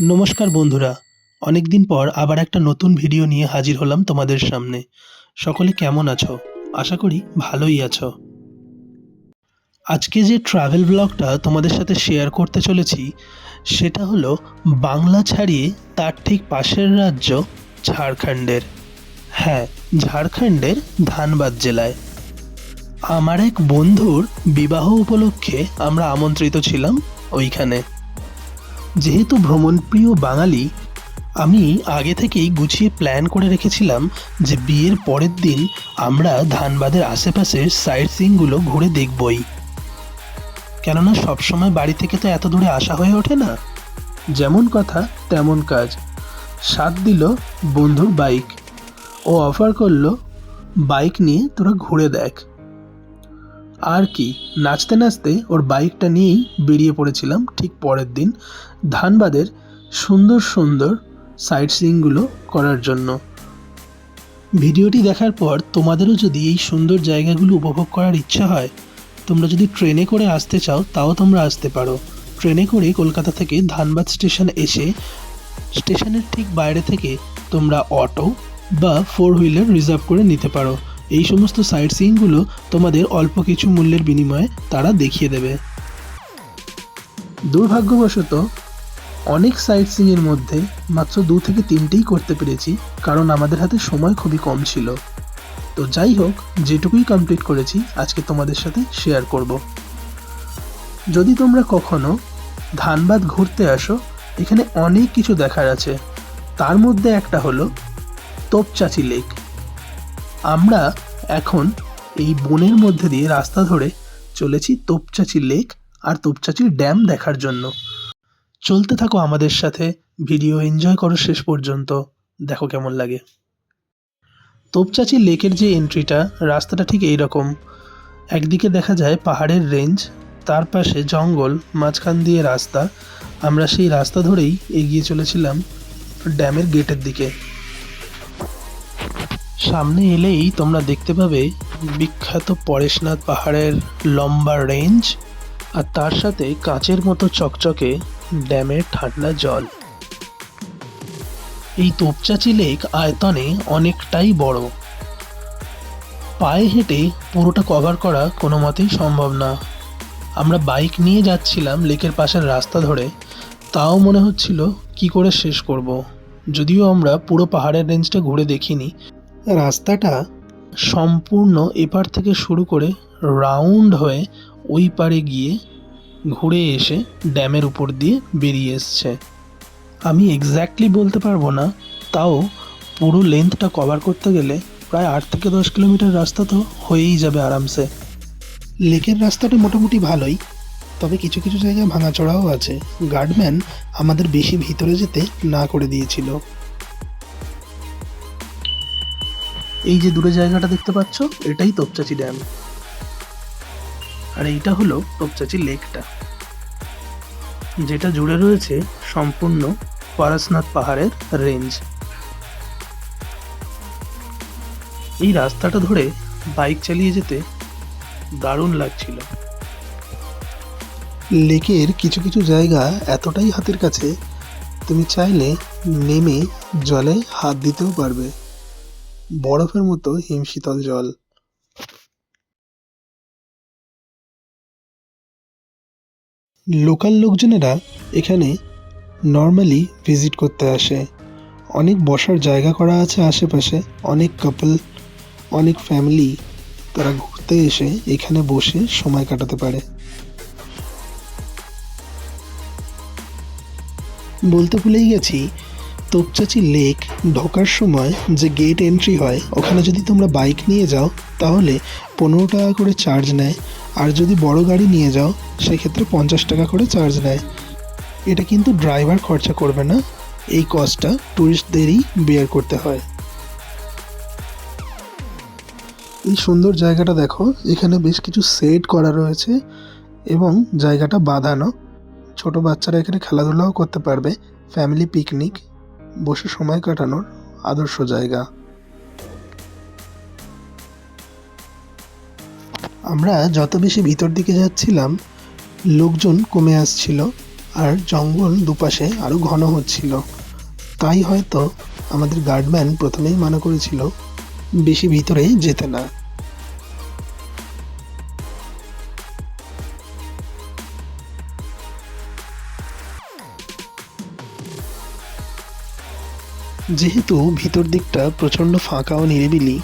নমস্কার বন্ধুরা। অনেকদিন পর আবার একটা নতুন ভিডিও নিয়ে হাজির হলাম তোমাদের সামনে। সকলে কেমন আছো? আশা করি ভালোই আছো। আজকে যে ট্রাভেল ব্লগটা তোমাদের সাথে শেয়ার করতে চলেছি, সেটা হলো বাংলা ছাড়িয়ে তার ঠিক পাশের রাজ্য ঝাড়খণ্ডের। হ্যাঁ ঝাড়খণ্ডের ধানবাদ জেলায়। আমার এক বন্ধুর বিবাহ উপলক্ষে আমরা আমন্ত্রিত ছিলাম ওইখানে। যেহেতু ভ্রমণপ্রিয় বাঙালি, আমি আগে থেকেই গুছিয়ে প্ল্যান করে রেখেছিলাম যে বিয়ের পরের দিন আমরা ধানবাদের আশেপাশের সাইট সিনগুলো ঘুরে দেখবই। কেননা সবসময় বাড়ি থেকে তো এত দূরে আসা হয়ে ওঠে না। যেমন কথা, তেমন কাজ। সাথ দিল বন্ধুর বাইক ও অফার করল বাইক নিয়ে তোরা ঘুরে দেখ। আর কি, নাচতে নাচতে ওর বাইকটা নিয়েই বেরিয়ে পড়েছিলাম ঠিক পরের দিন ধানবাদের সুন্দর সুন্দর সাইট সিইংগুলো করার জন্য। ভিডিওটি দেখার পর তোমাদেরও যদি এই সুন্দর জায়গাগুলো উপভোগ করার ইচ্ছা হয়, তোমরা যদি ট্রেনে করে আসতে চাও তাও তোমরা আসতে পারো। ট্রেনে করে কলকাতা থেকে ধানবাদ স্টেশন এসে স্টেশনের ঠিক বাইরে থেকে তোমরা অটো বা ফোর হুইলার রিজার্ভ করে নিতে পারো। এই সমস্ত সাইট সিইংগুলো তোমাদের অল্প কিছু মূল্যের বিনিময়ে তারা দেখিয়ে দেবে। দুর্ভাগ্যবশত, অনেক সাইট সিংয়ের মধ্যে মাত্র দু থেকে তিনটেই করতে পেরেছি, কারণ আমাদের হাতে সময় খুবই কম ছিল। তো যাই হোক, যেটুকুই কমপ্লিট করেছি, আজকে তোমাদের সাথে শেয়ার করব। যদি তোমরা কখনো ধানবাদ ঘুরতে আসো, এখানে অনেক কিছু দেখার আছে। তার মধ্যে একটা হলো তোপচাচি লেক আমরা এখন এই বনের মধ্যে দিয়ে রাস্তা ধরে চলেছি তোপচাচি লেক আর তোপচাচির ড্যাম দেখার জন্য। চলতে থাকো আমাদের সাথে, ভিডিও এনজয় করো শেষ পর্যন্ত, দেখো কেমন লাগে। তোপচাচি লেকের যে এন্ট্রিটা, রাস্তাটা ঠিক এই রকম একদিকে দেখা যায় পাহাড়ের রেঞ্জ, তার পাশে জঙ্গল, মাঝখান দিয়ে রাস্তা। আমরা সেই রাস্তা ধরেই এগিয়ে চলেছিলাম ড্যামের গেটের দিকে। সামনে এলেই তোমরা দেখতে পাবে বিখ্যাত পরেশনাথ পাহাড়ের লম্বা রেঞ্জ আর তার সাথে কাঁচের মতো চকচকে ড্যামের ঠান্ডা জল। এই তোপচাচি লেক আয়তনে অনেকটাই বড়। পায়ে হেঁটে পুরোটা কভার করা কোনো মতেই সম্ভব না। আমরা বাইক নিয়ে যাচ্ছিলাম লেকের পাশের রাস্তা ধরে। তাও মনে হচ্ছিল, কি করে শেষ করব? যদিও আমরা পুরো পাহাড়ের রেঞ্জটা ঘুরে দেখিনি রাস্তাটা সম্পূর্ণ এপার থেকে শুরু করে রাউন্ড হয়ে ওই পারে গিয়ে ঘুরে এসে ড্যামের উপর দিয়ে বেরিয়ে এসছে। আমি এক্স্যাক্টলি বলতে পারব না, তাও পুরো লেন্থটা কভার করতে গেলে প্রায় আট থেকে দশ কিলোমিটার রাস্তা তো হয়েই যাবে আরামসে। লেকের রাস্তাটা মোটামুটি ভালোই, তবে কিছু কিছু জায়গায় ভাঙাচড়াও আছে। গার্ডম্যান আমাদের বেশি ভিতরে যেতে না করে দিয়েছিল। এই যে দূরে জায়গাটা দেখতে পাচ্ছ, এটাই তোপচাচি ড্যাম আর এইটা হলো তোপচাচি লেকটা যেটা জুড়ে রয়েছে সম্পূর্ণ পরাশনাথ পাহাড়ের রেঞ্জ এই রাস্তাটা ধরে বাইক চালিয়ে যেতে দারুণ লাগছিল। লেকের কিছু কিছু জায়গা এতটাই হাতের কাছে, তুমি চাইলে নেমে জলে হাত দিতেও পারবে। বরফের মতো হিমশীতল জল। লোকাল লোকজনেরা এখানে নর্মালি ভিজিট করতে আসে। অনেক বসার জায়গা করা আছে আশেপাশে, অনেক কাপল অনেক ফ্যামিলি তারা ঘুরতে এসে এখানে বসে সময় কাটাতে পারে। বলতে ভুলেই গেছি তোপচাচি লেক ঢোকার সময় যে গেট এন্ট্রি হয়, ওখানে যদি তোমরা বাইক নিয়ে যাও, তাহলে পনেরো টাকা করে চার্জ নেয়। আর যদি বড় গাড়ি নিয়ে যাও, সেক্ষেত্রে পঞ্চাশ টাকা করে চার্জ নেয়। এটা কিন্তু ড্রাইভার খরচা করবে না। এই কস্টটা ট্যুরিস্টদেরই বেয়ার করতে হয়। এই সুন্দর জায়গাটা দেখো, এখানে বেশ কিছু সেট করা রয়েছে এবং জায়গাটা বাঁধানো। ছোট বাচ্চারা এখানে খেলাধুলাও করতে পারবে ফ্যামিলি পিকনিক বসে সময় কাটানোর আদর্শ জায়গা। আমরা যত বেশি ভিতর দিকে যাচ্ছিলাম, লোকজন কমে আসছিল আর জঙ্গল দুপাশে আরও ঘন হচ্ছিল। তাই হয়তো আমাদের গার্ডম্যান প্রথমেই মানা করেছিল, বেশি ভিতরে যেতে না। যেহেতু ভিতর দিকটা প্রচণ্ড ফাঁকা ও নিরিবিলি,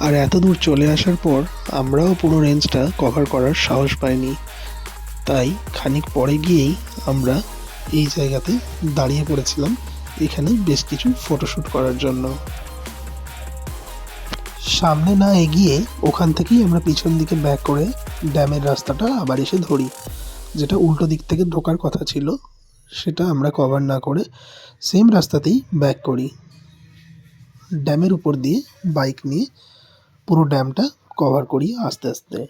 আর এত দূর চলে আসার পর আমরাও পুরো রেঞ্জটা কভার করার সাহস পাইনি। তাই খানিক পরে গিয়েই আমরা এই জায়গাতে দাঁড়িয়ে পড়েছিলাম, এখানে বেশ কিছু ফটোশ্যুট করার জন্য। সামনে না এগিয়ে ওখান থেকেই আমরা পিছন দিকে ব্যাক করে ড্যামের রাস্তাটা আবার এসে ধরি, যেটা উল্টো দিক থেকে ঢোকার কথা ছিল, সেটা আমরা কভার না করে সেম রাস্তাতেই ব্যাক করি। ড্যামের উপর দিয়ে বাইক নিয়ে পুরো ড্যামটা কভার করি আস্তে আস্তে।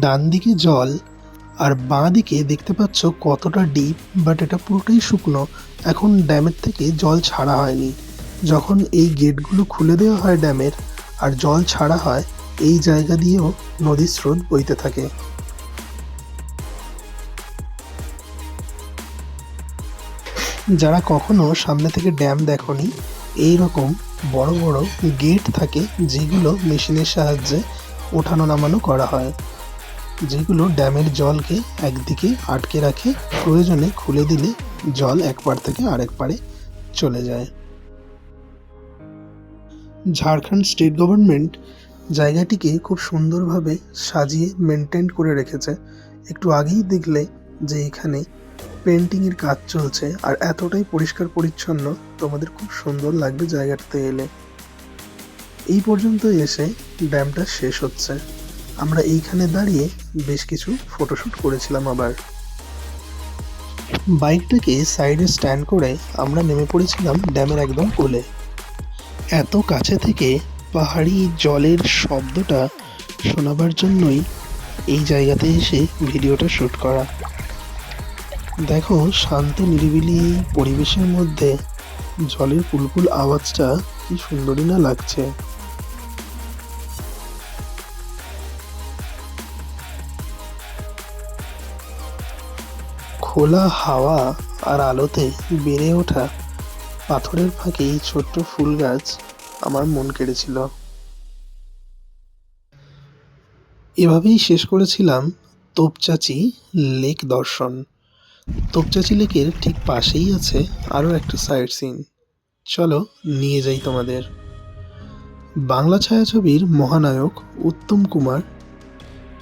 ডান দিকে জল আর বাঁ দিকে দেখতে পাচ্ছ কতটা ডিপ বাট এটা পুরোটাই শুকনো। এখন ড্যামের থেকে জল ছাড়া হয়নি। যখন এই গেটগুলো খুলে দেওয়া হয় ড্যামের, আর জল ছাড়া হয়, এই জায়গা দিয়েও নদীর স্রোত বইতে থাকে। যারা কখনো সামনে থেকে ড্যাম দেখনি এই রকম বড় বড় গেট থাকে যেগুলো মেশিনের সাহায্যে ওঠানো নামানো করা হয়। যেগুলো ড্যামের জলকে একদিকে আটকে রাখে, প্রয়োজনে খুলে দিলে জল এক পার থেকে আরেক পারে চলে যায়। ঝাড়খণ্ড স্টেট গভর্নমেন্ট জায়গাটিকে খুব সুন্দরভাবে সাজিয়ে মেনটেন করে রেখেছে। একটু আগেই দেখলে যে এখানে পেন্টিংয়ের কাজ চলছে আর এতটাই পরিষ্কার পরিচ্ছন্ন, তোমাদের খুব সুন্দর লাগবে জায়গাটাতে এলে। এই পর্যন্ত এসে ড্যামটা শেষ হচ্ছে। আমরা এইখানে দাঁড়িয়ে বেশ কিছু ফটোশ্যুট করেছিলাম আবার। বাইকটাকে সাইডে স্ট্যান্ড করে আমরা নেমে পড়েছিলাম ড্যামের একদম কোলে। এত কাছে থেকে পাহাড়ি জলের শব্দটা শোনাবার জন্যই এই জায়গাতে এসে ভিডিওটা শ্যুট করা। দেখো, শান্ত, নিরিবিলি পরিবেশের মধ্যে জলের কুলকুল আওয়াজটা কি সুন্দরই না লাগছে। খোলা হাওয়া আর আলোতে বেড়ে ওঠা পাথরের ফাঁকে এই ছোট্ট ফুল গাছ আমার মন কেড়েছিল। এভাবেই শেষ করেছিলাম তোপচাচি লেক দর্শন। তোপচাচি লেকের ঠিক পাশেই আছে আরও একটা সাইট সিন। চলো, নিয়ে যাই তোমাদের। বাংলা ছায়াছবির মহানায়ক উত্তম কুমার,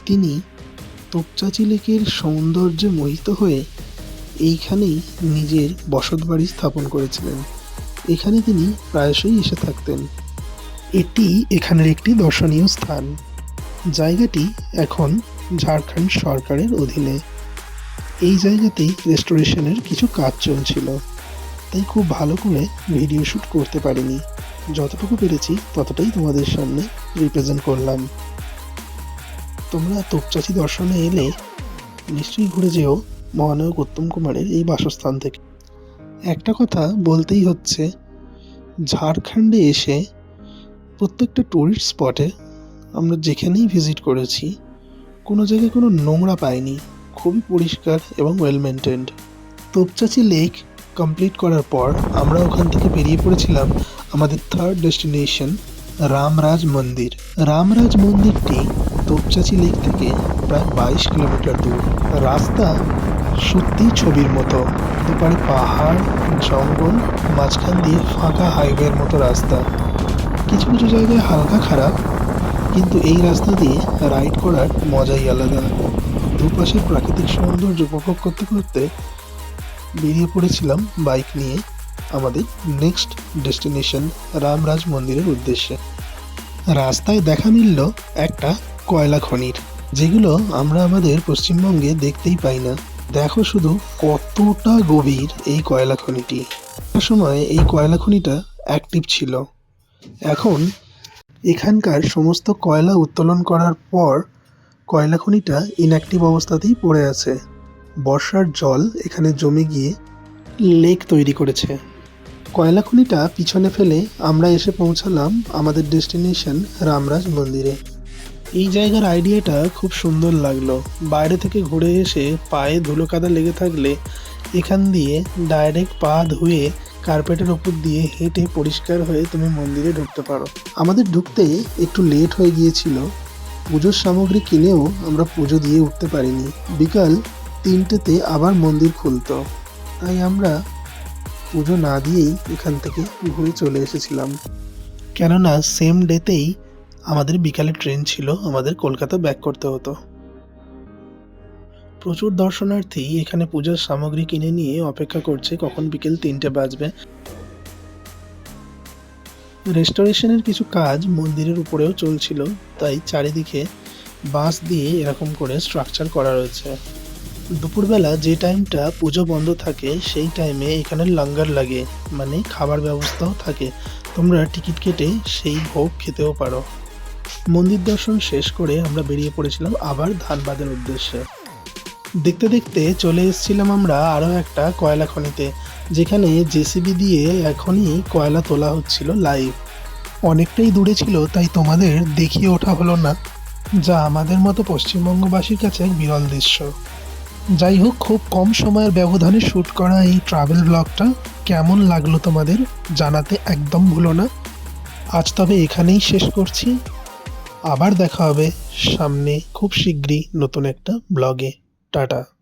তিনি তোপচাচি লেকের সৌন্দর্যে মোহিত হয়ে এইখানেই নিজের বসতবাড়ি স্থাপন করেছিলেন। এখানে তিনি প্রায়শই এসে থাকতেন। এটি এখানের একটি দর্শনীয় স্থান। জায়গাটি এখন ঝাড়খণ্ড সরকারের অধীনে। এই জায়গাতেই রেস্টোরেশনের কিছু কাজ চলছিল। তাই খুব ভালো করে ভিডিও শ্যুট করতে পারিনি। যতটুকু পেরেছি ততটাই তোমাদের সামনে রিপ্রেজেন্ট করলাম। তোমরা তোপচাচি দর্শনে এলে নিশ্চয়ই ঘুরে যেও মহানায়ক উত্তম কুমারের এই বাসস্থান থেকে। একটা কথা বলতেই হচ্ছে, ঝাড়খণ্ডে এসে প্রত্যেকটা টুরিস্ট স্পটে আমরা যেখানেই ভিজিট করেছি, কোনো জায়গায় কোনো নোংরা পাইনি। খুবই পরিষ্কার এবং well maintained Topchanchi lake complete করার পর আমরা ওখান থেকে বেরিয়ে পড়েছিলাম আমাদের থার্ড ডেস্টিনেশন রামরাজ মন্দির। রামরাজ মন্দিরটি তোপচাচি লেক থেকে প্রায় বাইশ কিলোমিটার দূর। রাস্তা সত্যি ছবির মতো। দুপারে পাহাড়, জঙ্গল, মাঝখান দিয়ে ফাঁকা হাইওয়ের মতো রাস্তা। কিছু কিছু জায়গায় হালকা খারাপ, কিন্তু এই রাস্তা দিয়ে রাইড করার মজাই আলাদা। দুপাশে প্রাকৃতিক সৌন্দর্য উপভোগ করতে করতে বেরিয়ে পড়েছিলাম বাইক নিয়ে আমাদের নেক্সট ডেস্টিনেশন রামরাজ মন্দিরের উদ্দেশ্যে। রাস্তায় দেখা মিলল একটা কয়লা খনির, যেগুলো আমরা আমাদের পশ্চিমবঙ্গে দেখতেই পাই না। দেখো শুধু কতটা গভীর এই কয়লা খনিটি। সময় এই কয়লা খনিটা অ্যাক্টিভ ছিল। এখন এখানকার সমস্ত কয়লা উত্তোলন করার পর কয়লা খনিটা ইনঅ্যাক্টিভ অবস্থাতেই পড়ে আছে। বর্ষার জল এখানে জমে গিয়ে লেক তৈরি করেছে। কয়লা খনিটা পিছনে ফেলে আমরা এসে পৌঁছালাম আমাদের ডেস্টিনেশন রামরাজ মন্দিরে। এই জায়গার আইডিয়াটা খুব সুন্দর লাগল। বাইরে থেকে ঘুরে এসে পায়ে ধুলো কাদা লেগে থাকলে এখান দিয়ে ডাইরেক্ট পা ধুয়ে কার্পেটের ওপর দিয়ে হেঁটে পরিষ্কার হয়ে তুমি মন্দিরে ঢুকতে পারো। আমাদের ঢুকতে একটু লেট হয়ে গিয়েছিল। পুজোর সামগ্রী কিনেও আমরা পুজো দিয়ে উঠতে পারিনি। বিকাল তিনটেতে আবার মন্দির খুলতো। তাই আমরা পুজো না দিয়েই এখান থেকে ঘুরে চলে এসেছিলাম। কেননা সেম ডেতেই আমাদের বিকালে ট্রেন ছিল, আমাদের কলকাতা ব্যাক করতে হতো। প্রচুর দর্শনার্থী এখানে পূজার সামগ্রী কিনে নিয়ে অপেক্ষা করছে কখন বিকেল তিনটে বাজবে। রেস্টোরেশনের কিছু কাজ মন্দিরের উপরেও চলছিল, তাই চারিদিকে বাঁশ দিয়ে এরকম করে স্ট্রাকচার করা রয়েছে। দুপুরবেলা যে টাইমটা পুজো বন্ধ থাকে, সেই টাইমে এখানে লাঙ্গার লাগে মানে খাবার ব্যবস্থাও থাকে। তোমরা টিকিট কেটে সেই ভোগ খেতেও পারো। মন্দির দর্শন শেষ করে আমরা বেরিয়ে পড়েছিলাম আবার ধানবাদের উদ্দেশ্যে। দেখতে দেখতে চলে এসেছিলাম আমরা আরও একটা কয়লা খনিতে যেখানে জেসিবি দিয়ে এখনই কয়লা তোলা হচ্ছিল লাইভ অনেকটাই দূরে ছিল, তাই তোমাদের দেখিয়ে ওঠা হলো না, যা আমাদের মতো পশ্চিমবঙ্গবাসীর কাছে এক বিরল দৃশ্য। যাই হোক, খুব কম সময়ের ব্যবধানে শ্যুট করা এই ট্রাভেল ব্লগটা কেমন লাগল তোমাদের জানাতে একদম ভুলো না। আজ তবে এখানেই শেষ করছি। আবার দেখা হবে সামনে খুব শীঘ্রই নতুন একটা ব্লগে টাটা।